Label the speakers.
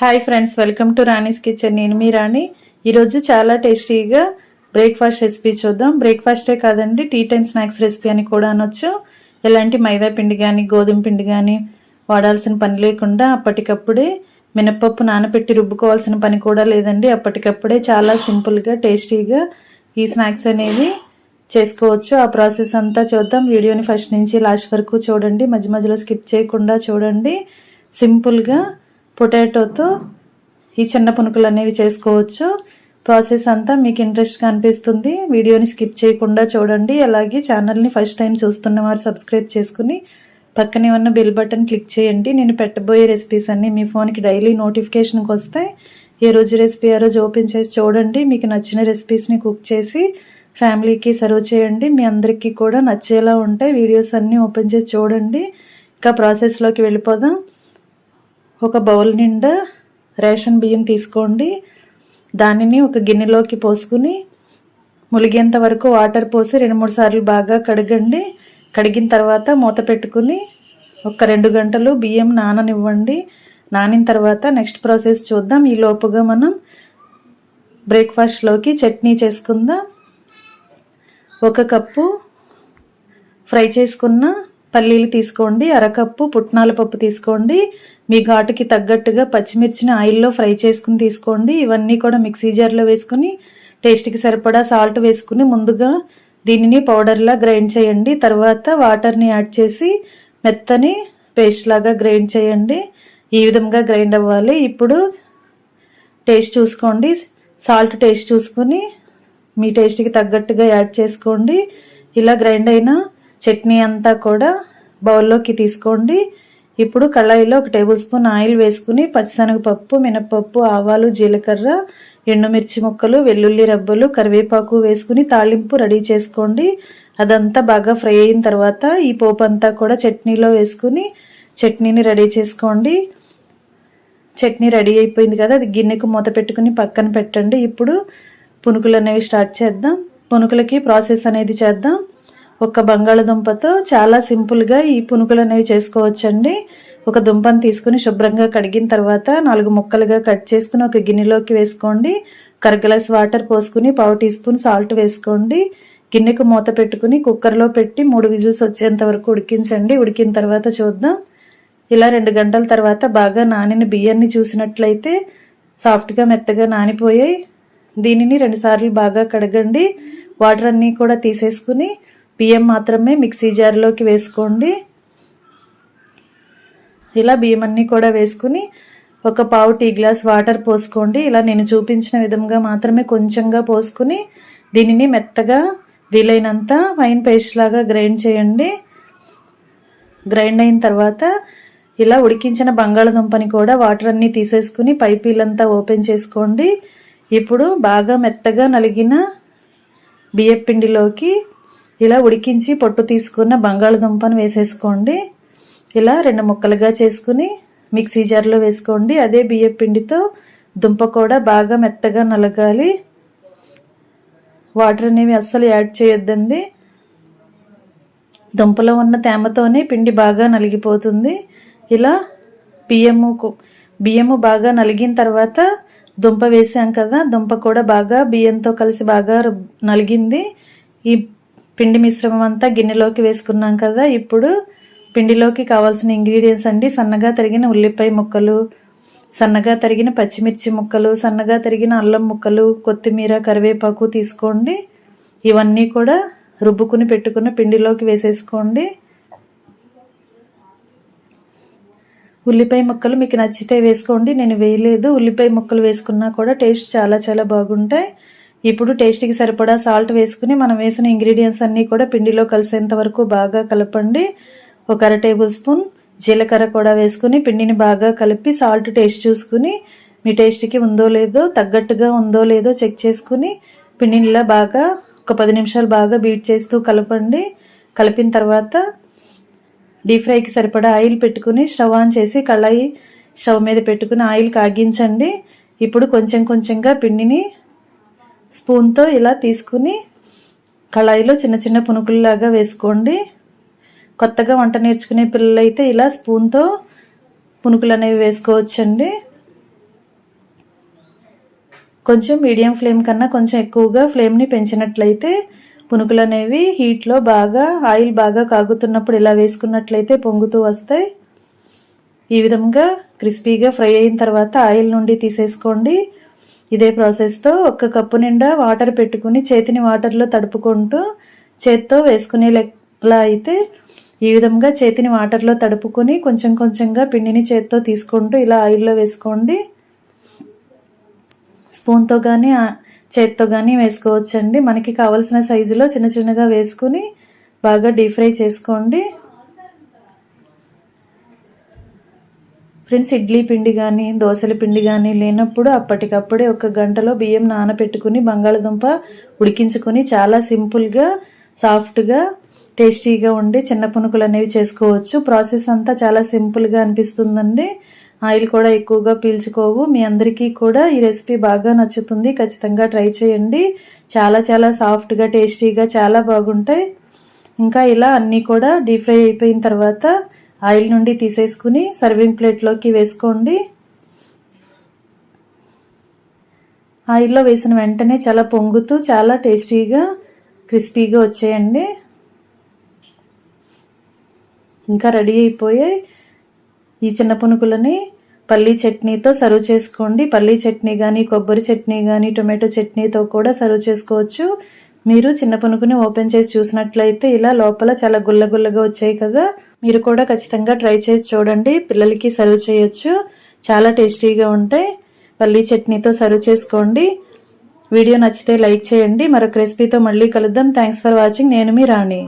Speaker 1: Hi friends welcome to Rani's kitchen నేను మీ రాణి. ఈరోజు చాలా టేస్టీగా బ్రేక్ఫాస్ట్ రెసిపీ చూద్దాం. బ్రేక్ఫాస్టే కాదండి టీ టైమ్ స్నాక్స్ రెసిపీ అని కూడా అనొచ్చు. ఎలాంటి మైదా పిండి కానీ గోధుమ పిండి కానీ వాడాల్సిన పని లేకుండా అప్పటికప్పుడే మినప్పప్పు నానబెట్టి రుబ్బుకోవాల్సిన పని కూడా లేదండి. అప్పటికప్పుడే చాలా సింపుల్గా టేస్టీగా ఈ స్నాక్స్ అనేవి చేసుకోవచ్చు. ఆ ప్రాసెస్ అంతా చూద్దాం. వీడియోని ఫస్ట్ నుంచి లాస్ట్ వరకు చూడండి. మధ్య మధ్యలో స్కిప్ చేయకుండా చూడండి. సింపుల్గా పొటాటోతో ఈ చిన్న పునుకులు అనేవి చేసుకోవచ్చు. ప్రాసెస్ అంతా మీకు ఇంట్రెస్ట్గా అనిపిస్తుంది. వీడియోని స్కిప్ చేయకుండా చూడండి. అలాగే ఛానల్ని ఫస్ట్ టైం చూస్తున్న వారు సబ్స్క్రైబ్ చేసుకుని పక్కనే ఉన్న బెల్ బటన్ క్లిక్ చేయండి. నేను పెట్టబోయే రెసిపీస్ అన్నీ మీ ఫోన్కి డైలీ నోటిఫికేషన్కి వస్తాయి. ఏ రోజు రెసిపీ ఆ రోజు ఓపెన్ చేసి చూడండి. మీకు నచ్చిన రెసిపీస్ని కుక్ చేసి ఫ్యామిలీకి సర్వ్ చేయండి. మీ అందరికీ కూడా నచ్చేలా ఉంటాయి. వీడియోస్ అన్నీ ఓపెన్ చేసి చూడండి. ఇంకా ప్రాసెస్లోకి వెళ్ళిపోదాం. ఒక బౌల్ నిండా రేషన్ బియ్యం తీసుకోండి. దానిని ఒక గిన్నెలోకి పోసుకుని ములిగేంత వరకు వాటర్ పోసి రెండు మూడు సార్లు బాగా కడగండి. కడిగిన తర్వాత మూత పెట్టుకుని ఒక రెండు గంటలు బియ్యం నాననివ్వండి. నానిన తర్వాత నెక్స్ట్ ప్రాసెస్ చూద్దాం. ఈ లోపుగా మనం బ్రేక్ఫాస్ట్లోకి చట్నీ చేసుకుందాం. ఒక కప్పు ఫ్రై చేసుకున్న పల్లీలు తీసుకోండి. అరకప్పు పుట్నాల పప్పు తీసుకోండి. మీ ఘాటుకి తగ్గట్టుగా పచ్చిమిర్చిని ఆయిల్లో ఫ్రై చేసుకుని తీసుకోండి. ఇవన్నీ కూడా మిక్సీ జార్లో వేసుకుని టేస్ట్కి సరిపడా సాల్ట్ వేసుకుని ముందుగా దీనిని పౌడర్లా గ్రైండ్ చేయండి. తర్వాత వాటర్ని యాడ్ చేసి మెత్తని పేస్ట్ లాగా గ్రైండ్ చేయండి. ఈ విధంగా గ్రైండ్ అవ్వాలి. ఇప్పుడు టేస్ట్ చూసుకోండి. సాల్ట్ టేస్ట్ చూసుకొని మీ టేస్ట్కి తగ్గట్టుగా యాడ్ చేసుకోండి. ఇలా గ్రైండ్ అయిన చట్నీ అంతా కూడా బౌల్లోకి తీసుకోండి. ఇప్పుడు కళాయిలో ఒక టేబుల్ స్పూన్ ఆయిల్ వేసుకుని పచ్చిశనగపప్పు మినపప్పు ఆవాలు జీలకర్ర ఎండుమిర్చి ముక్కలు వెల్లుల్లి రబ్బలు కరివేపాకు వేసుకుని తాళింపు రెడీ చేసుకోండి. అదంతా బాగా ఫ్రై అయిన తర్వాత ఈ పోపు అంతా కూడా చట్నీలో వేసుకుని చట్నీని రెడీ చేసుకోండి. చట్నీ రెడీ అయిపోయింది కదా అది గిన్నెకు మూత పెట్టుకుని పక్కన పెట్టండి. ఇప్పుడు పునుకులు అనేవి స్టార్ట్ చేద్దాం. పునుకులకి ప్రాసెస్ అనేది చేద్దాం. ఒక బంగాళదుంపతో చాలా సింపుల్గా ఈ పునుకులు అనేవి చేసుకోవచ్చండి. ఒక దుంపను తీసుకుని శుభ్రంగా కడిగిన తర్వాత నాలుగు ముక్కలుగా కట్ చేసుకుని ఒక గిన్నెలోకి వేసుకోండి. కరగ్లాస్ వాటర్ పోసుకుని పావు టీ స్పూన్ సాల్ట్ వేసుకోండి. గిన్నెకు మూత పెట్టుకుని కుక్కర్లో పెట్టి మూడు విజిల్స్ వచ్చేంత వరకు ఉడికించండి. ఉడికిన తర్వాత చూద్దాం. ఇలా రెండు గంటల తర్వాత బాగా నానిన బియ్యాన్ని చూసినట్లయితే సాఫ్ట్గా మెత్తగా నానిపోయాయి. దీనిని రెండుసార్లు బాగా కడగండి. వాటర్ అన్నీ కూడా తీసేసుకుని బియ్యం మాత్రమే మిక్సీ జార్లోకి వేసుకోండి. ఇలా బియ్యం అన్నీ కూడా వేసుకుని ఒక పావు టీ గ్లాస్ వాటర్ పోసుకోండి. ఇలా నేను చూపించిన విధంగా మాత్రమే కొంచెంగా పోసుకుని దీనిని మెత్తగా వీలైనంత వైన్ పేస్ట్ లాగా గ్రైండ్ చేయండి. గ్రైండ్ అయిన తర్వాత ఇలా ఉడికించిన బంగాళదుంపని కూడా వాటర్ అన్నీ తీసేసుకుని పైపీలంతా ఓపెన్ చేసుకోండి. ఇప్పుడు బాగా మెత్తగా నలిగిన బియ్యపిండిలోకి ఇలా ఉడికించి పొట్టు తీసుకున్న బంగాళదుంపను వేసేసుకోండి. ఇలా రెండు ముక్కలుగా చేసుకుని మిక్సీ జార్లో వేసుకోండి. అదే బియ్య పిండితో దుంప కూడా బాగా మెత్తగా నలగాలి. వాటర్ అనేవి అస్సలు యాడ్ చేయొద్దండి. దుంపలో ఉన్న తేమతోనే పిండి బాగా నలిగిపోతుంది. ఇలా బియ్యము బియ్యము బాగా నలిగిన తర్వాత దుంప వేసాం కదా దుంప కూడా బాగా బియ్యంతో కలిసి బాగా నలిగింది. ఈ పిండి మిశ్రమం అంతా గిన్నెలోకి వేసుకున్నాం కదా. ఇప్పుడు పిండిలోకి కావాల్సిన ఇంగ్రీడియంట్స్ అండి. సన్నగా తరిగిన ఉల్లిపాయ ముక్కలు సన్నగా తరిగిన పచ్చిమిర్చి ముక్కలు సన్నగా తరిగిన అల్లం ముక్కలు కొత్తిమీర కరివేపాకు తీసుకోండి. ఇవన్నీ కూడా రుబ్బుకుని పెట్టుకున్న పిండిలోకి వేసేసుకోండి. ఉల్లిపాయ ముక్కలు మీకు నచ్చితే వేసుకోండి. నేను వేయలేదు. ఉల్లిపాయ ముక్కలు వేసుకున్నా కూడా టేస్ట్ చాలా చాలా బాగుంటాయి. ఇప్పుడు టేస్ట్కి సరిపడా సాల్ట్ వేసుకుని మనం వేసిన ఇంగ్రీడియంట్స్ అన్నీ కూడా పిండిలో కలిసేంత వరకు బాగా కలపండి. ఒక అర టేబుల్ స్పూన్ జీలకర్ర కూడా వేసుకుని పిండిని బాగా కలిపి సాల్ట్ టేస్ట్ చూసుకుని మీ టేస్ట్కి ఉందో లేదో తగ్గట్టుగా ఉందో లేదో చెక్ చేసుకుని పిండిని ఇలా బాగా ఒక పది నిమిషాలు బాగా బీట్ చేస్తూ కలపండి. కలిపిన తర్వాత డీప్ ఫ్రైకి సరిపడా ఆయిల్ పెట్టుకుని స్టవ్ ఆన్ చేసి కళాయి స్టవ్ మీద పెట్టుకుని ఆయిల్ కాగించండి. ఇప్పుడు కొంచెం కొంచెంగా పిండిని స్పూన్తో ఇలా తీసుకుని కళాయిలో చిన్న చిన్న పునుకుల్లాగా వేసుకోండి. కొత్తగా వంట నేర్చుకునే పిల్లలైతే ఇలా స్పూన్తో పునుకులు అనేవి వేసుకోవచ్చండి. కొంచెం మీడియం ఫ్లేమ్ కన్నా కొంచెం ఎక్కువగా ఫ్లేమ్ని పెంచినట్లయితే పునుకులు అనేవి హీట్లో బాగా ఆయిల్ బాగా కాగుతున్నప్పుడు ఇలా వేసుకున్నట్లయితే పొంగుతూ వస్తాయి. ఈ విధంగా క్రిస్పీగా ఫ్రై అయిన తర్వాత ఆయిల్ నుండి తీసేసుకోండి. ఇదే ప్రాసెస్తో ఒక కప్పు నిండా వాటర్ పెట్టుకుని చేతిని వాటర్లో తడుపుకుంటూ చేత్తో వేసుకునేలా అయితే ఈ విధంగా చేతిని వాటర్లో తడుపుకొని కొంచెం కొంచెంగా పిండిని చేత్తో తీసుకుంటూ ఇలా ఆయిల్లో వేసుకోండి. స్పూన్తో కానీ చేత్తో కానీ వేసుకోవచ్చండి. మనకి కావలసిన సైజులో చిన్న చిన్నగా వేసుకుని బాగా డీప్ ఫ్రై చేసుకోండి. ఫ్రెండ్స్ ఇడ్లీ పిండి కానీ దోశల పిండి కానీ లేనప్పుడు అప్పటికప్పుడే ఒక గంటలో బియ్యం నానబెట్టుకుని బంగాళదుంప ఉడికించుకొని చాలా సింపుల్గా సాఫ్ట్గా టేస్టీగా ఉండి చిన్న పునుకులు అనేవి చేసుకోవచ్చు. ప్రాసెస్ అంతా చాలా సింపుల్గా అనిపిస్తుందండి. ఆయిల్ కూడా ఎక్కువగా పీల్చుకోవు. మీ అందరికీ కూడా ఈ రెసిపీ బాగా నచ్చుతుంది. ఖచ్చితంగా ట్రై చేయండి. చాలా చాలా సాఫ్ట్గా టేస్టీగా చాలా బాగుంటాయి. ఇంకా ఇలా అన్నీ కూడా డీప్ ఫ్రై అయిపోయిన తర్వాత ఆయిల్ నుండి తీసేసుకుని సర్వింగ్ ప్లేట్లోకి వేసుకోండి. ఆయిల్లో వేసిన వెంటనే చాలా పొంగుతూ చాలా టేస్టీగా క్రిస్పీగా వచ్చేయండి. ఇంకా రెడీ అయిపోయాయి ఈ చిన్న పునుకులని పల్లీ చట్నీతో సర్వ్ చేసుకోండి. పల్లీ చట్నీ కానీ కొబ్బరి చట్నీ కానీ టొమాటో చట్నీతో కూడా సర్వ్ చేసుకోవచ్చు. మీరు చిన్న పునుకుని ఓపెన్ చేసి చూసినట్లయితే ఇలా లోపల చాలా గుల్లగుల్లగా వచ్చాయి కదా. మీరు కూడా ఖచ్చితంగా ట్రై చేసి చూడండి. పిల్లలకి సర్వ్ చేయొచ్చు. చాలా టేస్టీగా ఉంటాయి. పల్లీ చట్నీతో సర్వ్ చేసుకోండి. వీడియో నచ్చితే లైక్ చేయండి. మరొక రెసిపీతో మళ్ళీ కలుద్దాం. Thanks for watching. నేను మీ రాణి.